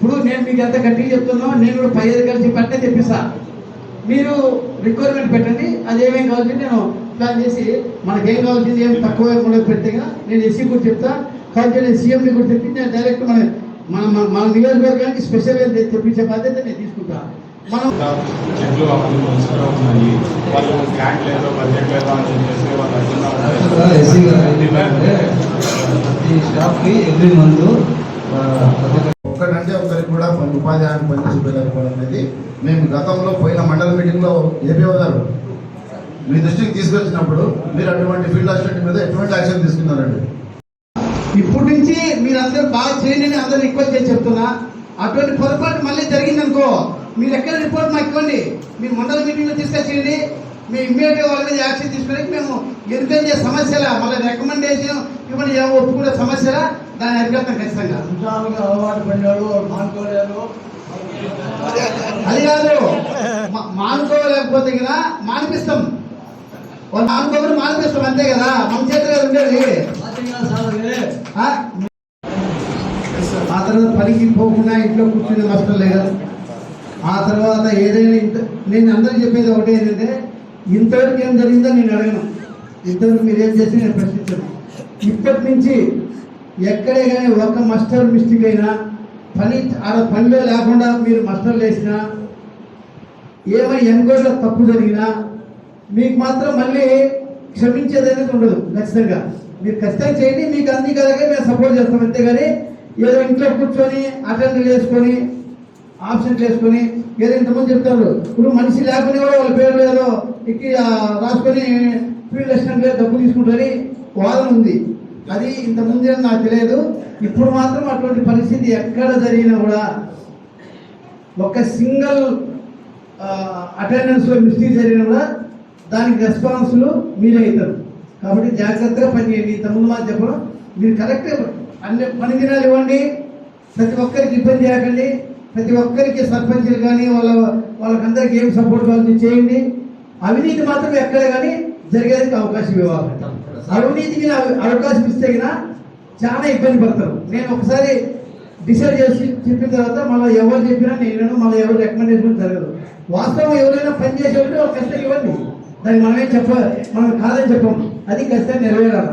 ఇప్పుడు నేను మీకు ఎంత గట్టిగా చెప్తున్నా నేను కూడా పై అధికారులు పట్టే తెప్పిస్తా మీరు రిక్వైర్మెంట్ పెట్టండి అది ఏమేం కావాల్సింది నేను ప్లాన్ చేసి మనకేం కావాల్సింది ఏం తక్కువ కూడా పెడితేగా నేను ఎస్సీ కూడా చెప్తా. కాబట్టి నేను సీఎంని కూడా తెప్పించి నేను డైరెక్ట్ మన మన మన- నియోజకవర్గానికి స్పెషల్గా తెప్పించే బాధ్యత నేను తీసుకుంటా. మనం చెట్లు మంచిగా ఉన్నాయి. వాళ్ళు గ్రాంట్ లేదో బడ్జెట్ లేదో అని చెప్పేసి వాళ్ళు అడ్డుగా సార్ ఎస్సీ గారు ఏంటంటే ఈ స్టాఫ్కి ఎవ్రీ మంత్ ప్రతి ఒక్కరికి కూడా కొన్ని ఉపాధి హామీ పని అనేది మేము గతంలో పోయిన మండల మీటింగ్లో ఏపీఓ గారు మీ దృష్టికి తీసుకొచ్చినప్పుడు మీరు అటువంటి ఫీల్డ్ అసిస్టెంట్ మీద ఎటువంటి యాక్షన్ తీసుకున్నారండి? ఇప్పటి నుంచి మీరందరూ బాగా చేయండి అని అందరూ రిక్వెస్ట్ చేసి చెప్తున్నా. అటువంటి పొరపాటు మళ్ళీ జరిగిందనుకో మీరు ఎక్కడ రిపోర్ట్ మాకు ఇవ్వండి మీరు మండల మీటింగ్లో తీసుకొచ్చేయండి. మీ ఇమ్మీడియట్ వాళ్ళ మీద యాక్షన్ తీసుకుని మేము ఎదుర్కొనే సమస్యలా మళ్ళీ రికమెండ్ ఇవ్వండి ఏమో ఒప్పుకునే సమస్యలా దాన్ని అరికడతాం ఖచ్చితంగా. అలవాటు పడ్డాడు మానుకోలేదు అది కాదు. మానుకోలేకపోతే కదా మానిపిస్తాం. వాళ్ళు మానుకోకుండా మానిపిస్తాం అంతే కదా? మన చేతిలో ఉండేది. ఆ? తర్వాత పనికి పోకుండా ఇంట్లో కూర్చునే కష్టం లేదు ఆ తర్వాత ఏదైనా ఇంత నేను అందరికి చెప్పేది ఒకటి ఏంటంటే ఇంతవరకు ఏం జరిగిందో నేను అడగను. ఇంతవరకు మీరు ఏం చేసి నేను ప్రశ్నించను. ఇప్పటి నుంచి ఎక్కడే కానీ ఒక్క మస్టర్ మిస్టేక్ అయినా పని ఆడ పనిలో లేకుండా మీరు మస్టర్లు వేసినా ఏమైనా ఎన్కోట్లో తప్పు జరిగినా మీకు మాత్రం మళ్ళీ క్షమించేది అనేది ఉండదు ఖచ్చితంగా. మీరు ఖచ్చితంగా చేయండి మీకు అన్ని కనుక మేము సపోర్ట్ చేస్తాం అంతేగాని ఏదో ఇంట్లో కూర్చొని అటెండర్ చేసుకొని ఆప్షన్లు వేసుకొని ఏదో ఇంతమంది చెప్తారు ఇప్పుడు మనిషి లేకుండా కూడా వాళ్ళ పేర్లు ఏదో ఎక్కి రాసుకొని ఫీల్డ్ అసిస్టెంట్ డబ్బు తీసుకుంటారని వాదన ఉంది. అది ఇంతకుముందు ఏమో నాకు తెలియదు. ఇప్పుడు మాత్రం అటువంటి పరిస్థితి ఎక్కడ జరిగినా కూడా ఒక సింగిల్ అటెండెన్స్లో మిస్టేక్ జరిగినా కూడా దానికి రెస్పాన్స్లు మీరే అవుతారు కాబట్టి జాగ్రత్తగా పనిచేయండి. ఇంతకుముందు మాకు చెప్పడం మీరు కరెక్ట్ అన్ని పని దినాలు ఇవ్వండి. ప్రతి ఒక్కరికి ఇబ్బంది చేయకండి ప్రతి ఒక్కరికి సర్పంచులు కానీ వాళ్ళ వాళ్ళకందరికి ఏం సపోర్ట్ కావాలని చేయండి. అవినీతి మాత్రం ఎక్కడ కానీ జరిగేందుకు అవకాశం ఇవ్వాలి. అవినీతికి అవకాశం ఇస్తే కదా చాలా ఇబ్బంది పడతారు. నేను ఒకసారి డిసైడ్ చేసి చెప్పిన తర్వాత మళ్ళీ ఎవరు చెప్పినా నేను మళ్ళీ ఎవరు రికమెండేషన్ జరగదు. వాస్తవం ఎవరైనా పని చేసేవాళ్ళు వాళ్ళు ఖచ్చితంగా ఇవ్వండి. దాన్ని మనమేం చెప్ప మనం కాదని చెప్పం. అది ఖచ్చితంగా నెరవేరాలి.